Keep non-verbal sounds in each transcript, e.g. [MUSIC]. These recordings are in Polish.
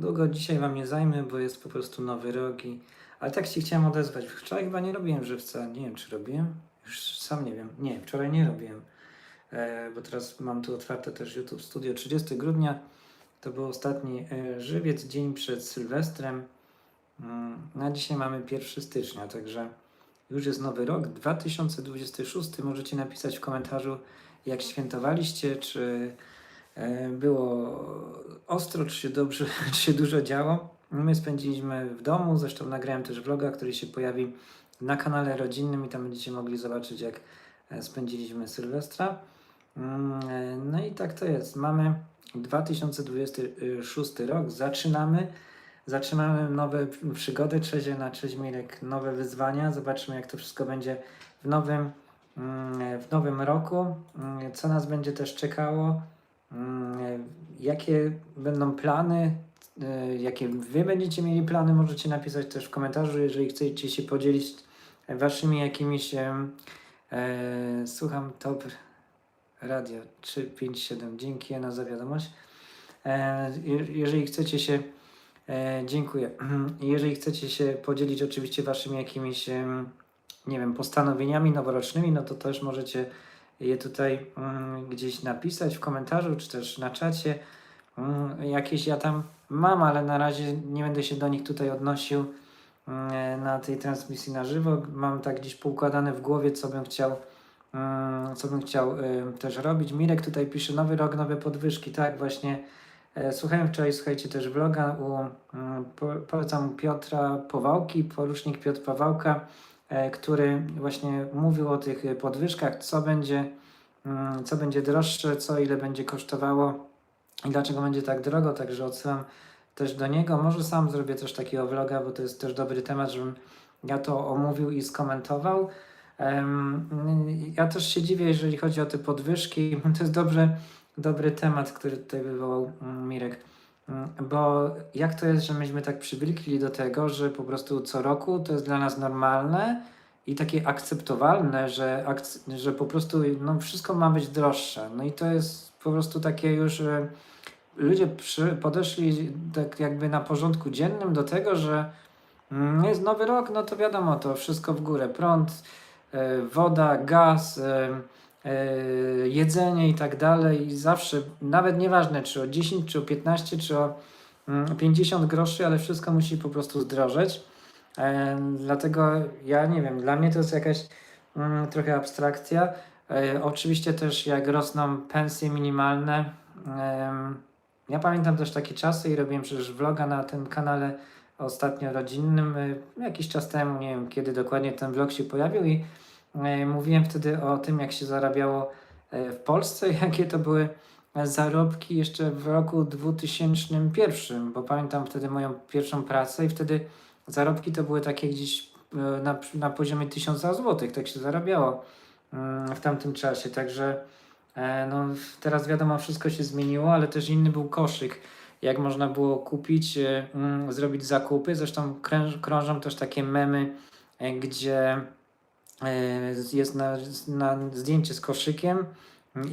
Długo dzisiaj Wam nie zajmę, bo jest po prostu nowy rok i... Ale tak się chciałem odezwać. Wczoraj chyba nie robiłem żywca. Nie wiem, czy robiłem? Już sam nie wiem. Nie, wczoraj nie robiłem. E, bo teraz mam tu otwarte też YouTube Studio. 30 grudnia to był ostatni e, żywiec, dzień przed Sylwestrem. Mm, Na dzisiaj mamy 1 stycznia, także już jest nowy rok, 2026. Możecie napisać w komentarzu, jak świętowaliście, czy było ostro, czy się dobrze, [LAUGHS] czy się dużo działo. My spędziliśmy w domu, zresztą nagrałem też vloga, który się pojawi na kanale rodzinnym i tam będziecie mogli zobaczyć, jak e, spędziliśmy Sylwestra. Mm, e, No i tak to jest. Mamy 2026 rok, zaczynamy. Zaczynamy nowe przygody, Cześć na Cześć Mirek, nowe wyzwania. Zobaczymy, jak to wszystko będzie w nowym, mm, w nowym roku. Mm, Co nas będzie też czekało, jakie będą plany, e, jakie Wy będziecie mieli plany, możecie napisać też w komentarzu, jeżeli chcecie się podzielić Waszymi jakimiś. E, słucham top radio 357. Dzięki Jana za wiadomość. E, je- jeżeli chcecie się E, dziękuję. [CLEARS THROAT] Jeżeli chcecie się podzielić oczywiście waszymi jakimiś, nie wiem, postanowieniami noworocznymi, no to też możecie je tutaj mm, gdzieś napisać w komentarzu, czy też na czacie. Mm, jakieś ja tam mam, ale na razie nie będę się do nich tutaj odnosił mm, na tej transmisji na żywo. Mam tak gdzieś poukładane w głowie, co bym chciał, co bym chciał em, też robić. Mirek tutaj pisze, nowy rok, nowe podwyżki. Tak, właśnie E, Słuchałem wczoraj, słuchajcie, też vloga u, po- polecam Piotra Powałki, porucznik Piotr Powałka, który właśnie mówił o tych e, podwyżkach, co będzie, mm, co będzie droższe, co ile będzie kosztowało i dlaczego będzie tak drogo, także odsyłam też do niego. Może sam zrobię też takiego vloga, bo to jest też dobry temat, żebym ja to omówił i skomentował. Ja też się dziwię, jeżeli chodzi o te podwyżki. [LAUGHS] To jest dobrze, dobry temat, który tutaj wywołał mm, Mirek. Mm, Bo jak to jest, że myśmy tak przywykli do tego, że po prostu co roku to jest dla nas normalne i takie akceptowalne, że, że po prostu no, wszystko ma być droższe. No i to jest po prostu takie już. że Ludzie przy, podeszli tak jakby na porządku dziennym do tego, że mm, jest nowy rok, no to wiadomo, to wszystko w górę. Prąd, e, woda, gaz, e, e, jedzenie i tak dalej. I zawsze, nawet nieważne czy o 10, czy o 15, czy o mm, 50 groszy, ale wszystko musi po prostu zdrożeć. E, dlatego ja nie wiem, dla mnie to jest jakaś mm, trochę abstrakcja. E, oczywiście też jak rosną pensje minimalne. ja pamiętam też takie czasy i robiłem przecież vloga na tym kanale ostatnio rodzinnym, jakiś czas temu, nie wiem kiedy dokładnie ten vlog się pojawił i mówiłem wtedy o tym, jak się zarabiało y, w Polsce, [LAUGHS] jakie to były zarobki jeszcze w roku 2001, bo pamiętam wtedy moją pierwszą pracę i wtedy zarobki to były takie gdzieś y, na, na poziomie 1000 zł, tak się zarabiało mm, w tamtym czasie, także e, no, teraz wiadomo, wszystko się zmieniło, ale też inny był koszyk jak można było kupić, e, mm, zrobić zakupy. Zresztą krążą też takie memy, e, gdzie e, jest na, na zdjęcie z koszykiem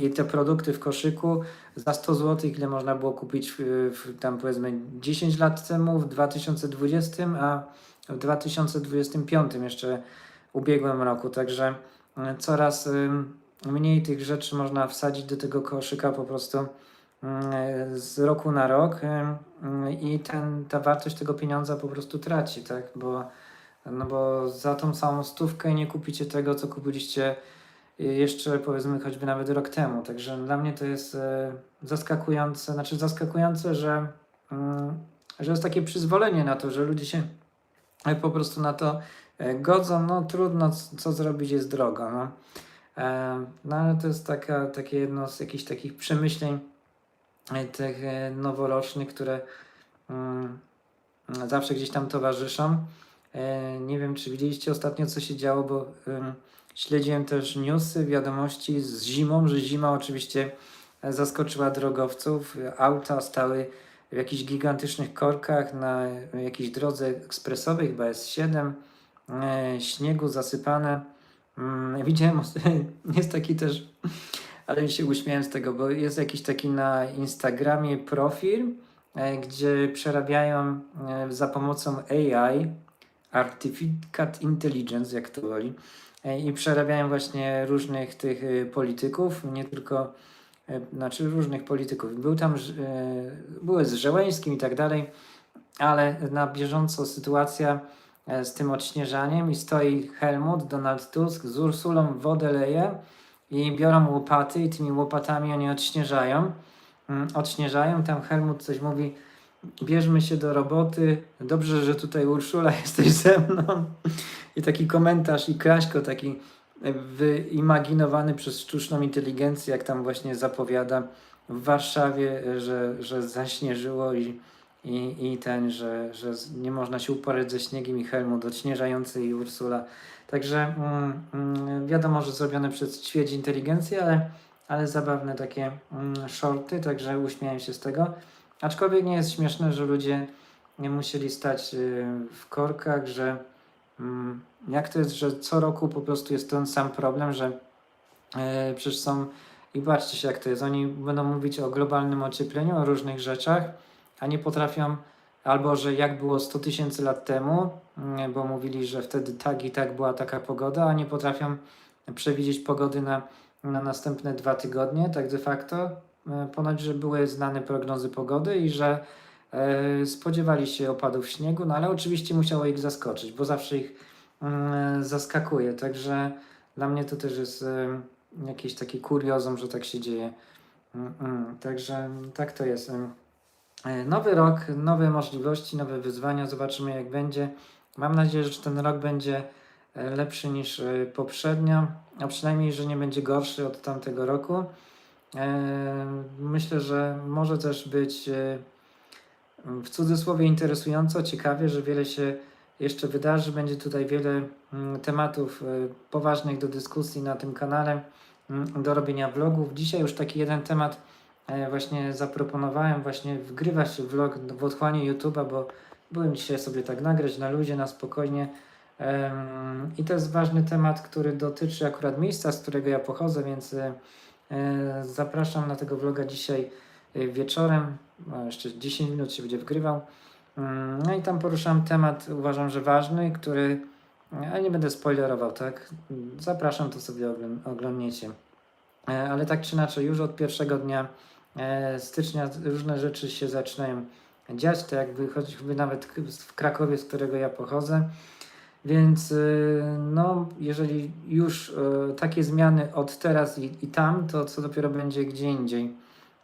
i te produkty w koszyku za 100 zł, ile można było kupić w, w, tam powiedzmy 10 lat temu, w 2020, a w 2025 jeszcze ubiegłym roku. Także e, coraz ym, mniej tych rzeczy można wsadzić do tego koszyka po prostu z roku na rok i ten, ta wartość tego pieniądza po prostu traci, tak? Bo, no bo za tą samą stówkę nie kupicie tego, co kupiliście jeszcze powiedzmy choćby nawet rok temu. Także dla mnie to jest e, zaskakujące, znaczy zaskakujące, że, mm, że jest takie przyzwolenie na to, że ludzie się po prostu na to e, godzą. No trudno, co zrobić, jest drogo. No, E, no ale to jest taka, takie jedno z jakichś takich przemyśleń tych noworocznych, które mm, zawsze gdzieś tam towarzyszą. E, Nie wiem, czy widzieliście ostatnio, co się działo, bo śledziłem też newsy, wiadomości z zimą, że zima oczywiście e, zaskoczyła drogowców. Auta stały w jakichś gigantycznych korkach na jakiejś drodze ekspresowej, chyba S7, e, śniegu zasypane. Mm, Widziałem, [LAUGHS] jest taki też, ale się uśmiałem z tego, bo jest jakiś taki na Instagramie profil, e, gdzie przerabiają e, za pomocą AI, Artificate Intelligence, jak to woli, e, i przerabiają właśnie różnych tych e, polityków, nie tylko, e, znaczy różnych polityków. Był tam, były z Żeleńskim i tak dalej, ale na bieżąco sytuacja z tym odśnieżaniem i stoi Helmut, Donald Tusk z Ursulą wodę leje i biorą łopaty i tymi łopatami oni odśnieżają. Mm, Odśnieżają, tam Helmut coś mówi, bierzmy się do roboty, dobrze, że tutaj Urszula [LAUGHS] jesteś ze mną. I taki komentarz i Kraśko taki e, wyimaginowany przez sztuczną inteligencję, jak tam właśnie zapowiada w Warszawie, e, że, że zaśnieżyło i, i, i ten, że, że nie można się uporać ze śniegiem i Helmut odśnieżający i Ursula. Także mm, mm, wiadomo, że zrobione przez ćwiedź inteligencji, ale, ale zabawne takie mm, shorty, także uśmiałem się z tego. Aczkolwiek nie jest śmieszne, że ludzie nie musieli stać y, w korkach, że mm, jak to jest, że co roku po prostu jest ten sam problem, że e, przecież są i patrzcie się jak to jest, oni będą mówić o globalnym ociepleniu, o różnych rzeczach, a nie potrafią albo, że jak było 100 tysięcy lat temu, mm, bo mówili, że wtedy tak i tak była taka pogoda, a nie potrafią przewidzieć pogody na, na następne dwa tygodnie, tak de facto. E, Ponoć, że były znane prognozy pogody i że e, spodziewali się opadów śniegu, no ale oczywiście musiało ich zaskoczyć, bo zawsze ich mm, zaskakuje, także dla mnie to też jest e, jakiś taki kuriozum, że tak się dzieje. Mm, mm, Także tak to jest. Nowy rok, nowe możliwości, nowe wyzwania, zobaczymy jak będzie. Mam nadzieję, że ten rok będzie lepszy niż poprzednio, a przynajmniej, że nie będzie gorszy od tamtego roku. E, Myślę, że może też być e, w cudzysłowie interesująco, ciekawie, że wiele się jeszcze wydarzy. Będzie tutaj wiele mm, tematów e, poważnych do dyskusji na tym kanale, mm, do robienia vlogów. Dzisiaj już taki jeden temat właśnie zaproponowałem, właśnie wgrywa się vlog w otchłanie YouTube'a, bo byłem dzisiaj sobie tak nagrać na luzie, na spokojnie. I to jest ważny temat, który dotyczy akurat miejsca, z którego ja pochodzę, więc zapraszam na tego vloga dzisiaj e, wieczorem. A jeszcze 10 minut się będzie wgrywał. Mm, No i tam poruszam temat, uważam, że ważny, który, ja nie będę spoilerował, tak? Zapraszam, to sobie oglą- oglądniecie. E, Ale tak czy inaczej, już od pierwszego dnia e, stycznia różne rzeczy się zaczynają dziać, to jakby choćby nawet w Krakowie, z którego ja pochodzę. Więc y, no, jeżeli już y, takie zmiany od teraz i, i tam, to co dopiero będzie gdzie indziej.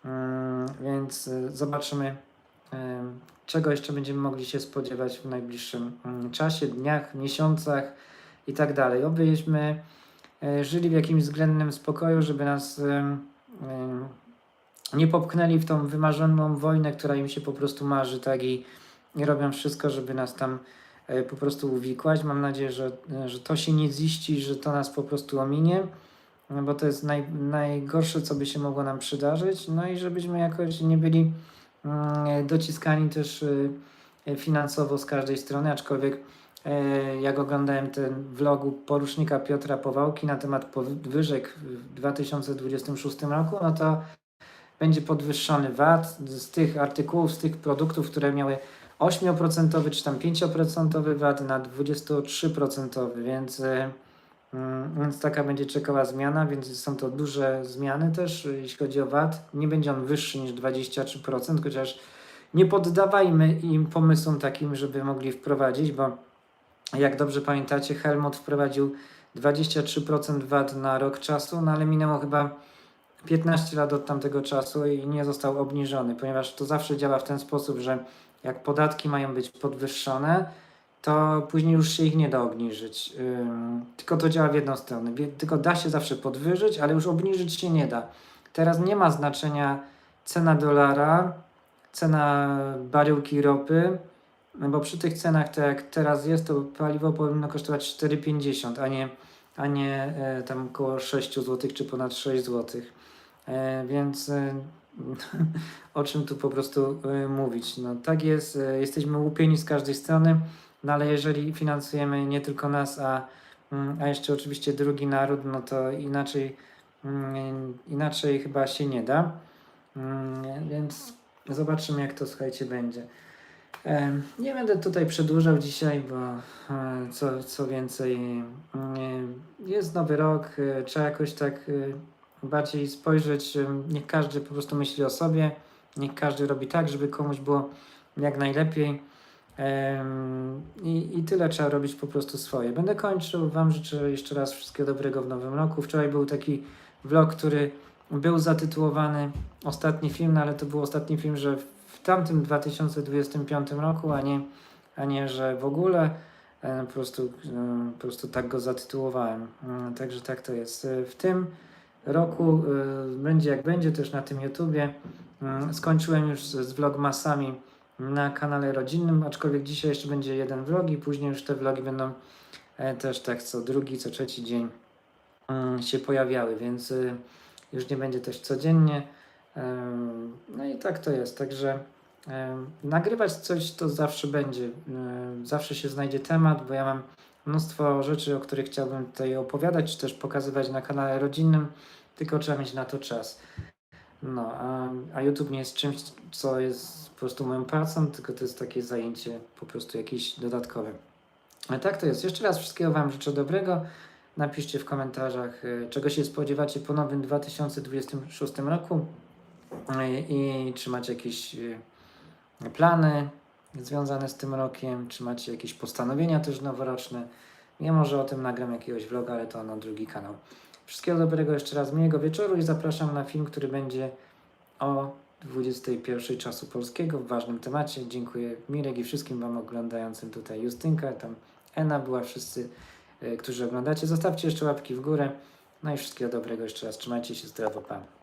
Mm, Więc y, zobaczymy, y, czego jeszcze będziemy mogli się spodziewać w najbliższym mm, czasie, dniach, miesiącach i tak dalej. Obyśmy y, żyli w jakimś względnym spokoju, żeby nas y, y, nie popchnęli w tą wymarzoną wojnę, która im się po prostu marzy, tak i, i robią wszystko, żeby nas tam po prostu uwikłać. Mam nadzieję, że, że to się nie ziści, że to nas po prostu ominie, no bo to jest naj, najgorsze, co by się mogło nam przydarzyć. No i żebyśmy jakoś nie byli mm, dociskani też e, finansowo z każdej strony, aczkolwiek e, jak oglądałem ten vlogu porucznika Piotra Powałki na temat podwyżek w 2026 roku, no to będzie podwyższony VAT z tych artykułów, z tych produktów, które miały 8% czy tam 5% VAT na 23%, więc, e, mm, więc taka będzie czekała zmiana, więc są to duże zmiany też, jeśli chodzi o VAT. Nie będzie on wyższy niż 23%, chociaż nie poddawajmy im pomysłom takim, żeby mogli wprowadzić, bo jak dobrze pamiętacie, Helmut wprowadził 23% VAT na rok czasu, no ale minęło chyba 15 lat od tamtego czasu i nie został obniżony, ponieważ to zawsze działa w ten sposób, że jak podatki mają być podwyższone, to później już się ich nie da obniżyć. Tylko to działa w jedną stronę. Tylko da się zawsze podwyżyć, ale już obniżyć się nie da. Teraz nie ma znaczenia cena dolara, cena baryłki ropy, bo przy tych cenach, tak jak teraz jest, to paliwo powinno kosztować 4,50, a nie, a nie e, tam około 6 zł czy ponad 6 zł. E, więc e, [LAUGHS] o czym tu po prostu e, mówić? No tak jest, e, jesteśmy łupieni z każdej strony, no ale jeżeli finansujemy nie tylko nas, a, mm, a jeszcze oczywiście drugi naród, no to inaczej, mm, inaczej chyba się nie da. Mm, Więc Zobaczymy, jak to słuchajcie będzie. Nie będę tutaj przedłużał dzisiaj, bo e, co, co więcej, jest nowy rok, trzeba jakoś tak bardziej spojrzeć, niech każdy po prostu myśli o sobie, niech każdy robi tak, żeby komuś było jak najlepiej. I, I tyle trzeba robić po prostu swoje. Będę kończył. Wam życzę jeszcze raz wszystkiego dobrego w nowym roku. Wczoraj był taki vlog, który był zatytułowany Ostatni film, no ale to był ostatni film, że w tamtym 2025 roku, a nie, a nie że w ogóle. E, Po prostu, e, po prostu tak go zatytułowałem. E, Także tak to jest. W tym roku e, będzie jak będzie, też na tym YouTubie. Mm, Skończyłem już z vlogmasami na kanale rodzinnym, aczkolwiek dzisiaj jeszcze będzie jeden vlog i później już te vlogi będą e, też tak co drugi, co trzeci dzień mm, się pojawiały, więc y, już nie będzie też codziennie. No i tak to jest, także nagrywać coś to zawsze będzie, zawsze się znajdzie temat, bo ja mam mnóstwo rzeczy, o których chciałbym tutaj opowiadać, czy też pokazywać na kanale rodzinnym, tylko trzeba mieć na to czas. No, a, a YouTube nie jest czymś, co jest po prostu moją pracą, tylko to jest takie zajęcie po prostu jakieś dodatkowe. Ale tak to jest. Jeszcze raz wszystkiego Wam życzę dobrego. Napiszcie w komentarzach, y, czego się spodziewacie po nowym 2026 roku y, i czy macie jakieś y, plany związane z tym rokiem, czy macie jakieś postanowienia też noworoczne. Ja może o tym nagram jakiegoś vloga, ale to na drugi kanał. Wszystkiego dobrego jeszcze raz, miłego wieczoru i zapraszam na film, który będzie o 21 czasu polskiego w ważnym temacie. Dziękuję Mirek i wszystkim Wam oglądającym tutaj. Justynka, tam Ena była, wszyscy, y, którzy oglądacie. Zostawcie jeszcze łapki w górę. No i wszystkiego dobrego jeszcze raz. Trzymajcie się zdrowo, pa.